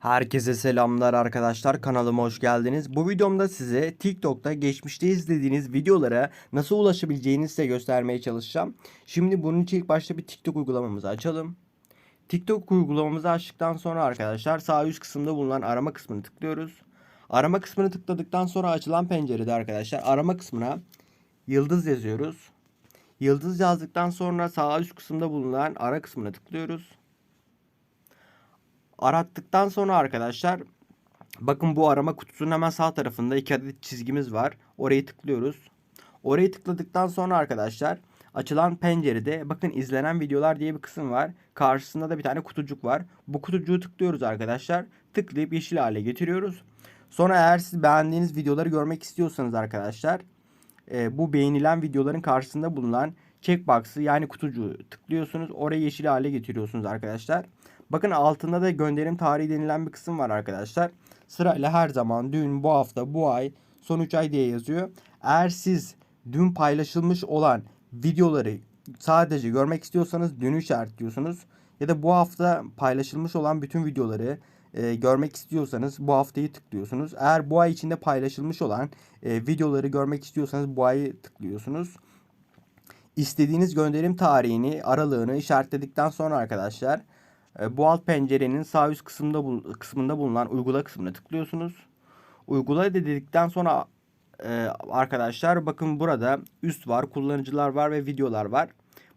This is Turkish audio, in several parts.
Herkese selamlar arkadaşlar kanalıma hoş geldiniz. Bu videomda size TikTok'ta geçmişte izlediğiniz videolara nasıl ulaşabileceğinizi size göstermeye çalışacağım. Şimdi bunun için ilk başta bir TikTok uygulamamızı açalım. TikTok uygulamamızı açtıktan sonra arkadaşlar sağ üst kısımda bulunan arama kısmını tıklıyoruz. Arama kısmını tıkladıktan sonra açılan pencerede arkadaşlar arama kısmına yıldız yazıyoruz. Yıldız yazdıktan sonra sağ üst kısımda bulunan ara kısmına tıklıyoruz. Arattıktan sonra arkadaşlar bakın bu arama kutusunun hemen sağ tarafında iki adet çizgimiz var. Orayı tıklıyoruz. Orayı tıkladıktan sonra arkadaşlar açılan pencerede bakın izlenen videolar diye bir kısım var. Karşısında da bir tane kutucuk var. Bu kutucuğu tıklıyoruz arkadaşlar. Tıklayıp yeşil hale getiriyoruz. Sonra eğer siz beğendiğiniz videoları görmek istiyorsanız arkadaşlar e, bu beğenilen videoların karşısında bulunan checkbox'ı yani kutucuğu tıklıyorsunuz. Orayı yeşil hale getiriyorsunuz arkadaşlar. Bakın altında da gönderim tarihi denilen bir kısım var arkadaşlar. Sırayla her zaman dün, bu hafta, bu ay, son 3 ay diye yazıyor. Eğer siz dün paylaşılmış olan videoları sadece görmek istiyorsanız dünü işaretliyorsunuz. Ya da bu hafta paylaşılmış olan bütün videoları e, görmek istiyorsanız bu haftayı tıklıyorsunuz. Eğer bu ay içinde paylaşılmış olan e, videoları görmek istiyorsanız bu ayı tıklıyorsunuz. İstediğiniz gönderim tarihini, aralığını işaretledikten sonra arkadaşlar bu alt pencerenin sağ üst kısmında bul- kısmında bulunan uygula kısmına tıklıyorsunuz. Uygula dedikten sonra e, arkadaşlar bakın burada üst var, kullanıcılar var ve videolar var.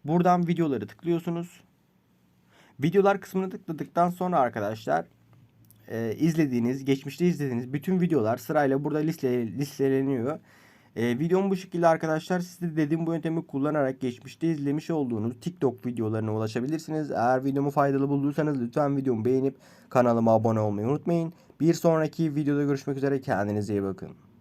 Buradan videoları tıklıyorsunuz. Videolar kısmını tıkladıktan sonra arkadaşlar e, izlediğiniz, geçmişte izlediğiniz bütün videolar sırayla burada liste, listeleniyor. E, videom bu şekilde arkadaşlar. Siz de dediğim bu yöntemi kullanarak geçmişte izlemiş olduğunuz TikTok videolarına ulaşabilirsiniz. Eğer videomu faydalı bulduysanız lütfen videomu beğenip kanalıma abone olmayı unutmayın. Bir sonraki videoda görüşmek üzere. Kendinize iyi bakın.